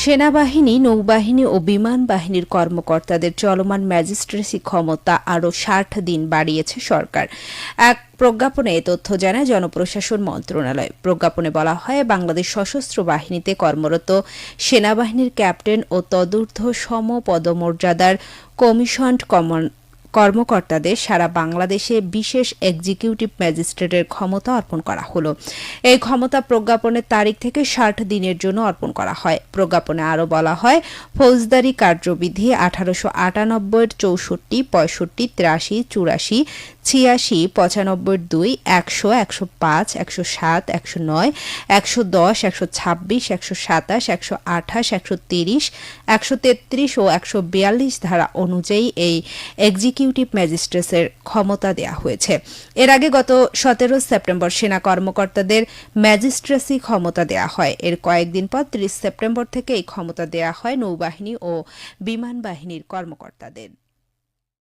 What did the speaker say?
সেনাবাহিনী, নৌবাহিনী ও বিমান বাহিনীর কর্মকর্তাদের চলমান ম্যাজিস্ট্রেসি ক্ষমতা আরও ষাট দিন বাড়িয়েছে সরকার। এক প্রজ্ঞাপনে এ তথ্য জানায় জনপ্রশাসন মন্ত্রণালয়। প্রজ্ঞাপনে বলা হয়, বাংলাদেশ সশস্ত্র বাহিনীতে কর্মরত সেনাবাহিনীর ক্যাপ্টেন ও তদূর্ধ্ব সম পদমর্যাদার কমিশনড কমন কর্মকর্তাদের সারা বাংলাদেশে বিশেষ এক্সিকিউটিভ ম্যাজিস্ট্রেটের ক্ষমতা অর্পণ করা হলো। এই ক্ষমতা প্রজ্ঞাপনের তারিখ থেকে ষাট দিনের জন্য অর্পণ করা হয়। প্রজ্ঞাপনে আরও বলা হয়, ফৌজদারি কার্যবিধি আঠারোশো আটানব্বই চৌষট্টি, পঁয়ষট্টি, তিরাশি, চুরাশি ছিয়াশি, পঁচানব্বই দুই, একশো একশো পাঁচ, একশো সাত, একশো নয়, একশো দশ, একশো ছাব্বিশ, একশো সাতাশ, একশো আঠাশ, একশো তিরিশ, একশো তেত্রিশ ও একশো বিয়াল্লিশ ধারা অনুযায়ী এই এক্সিকিউটিভ ম্যাজিস্ট্রেটসের ক্ষমতা দেওয়া হয়েছে। এর আগে গত সতেরো সেপ্টেম্বর সেনা কর্মকর্তাদের ম্যাজিস্ট্রেসি ক্ষমতা দেওয়া হয়। এর কয়েকদিন পর ত্রিশ সেপ্টেম্বর থেকে এই ক্ষমতা দেওয়া হয় নৌবাহিনী ও বিমান বাহিনীর কর্মকর্তাদের।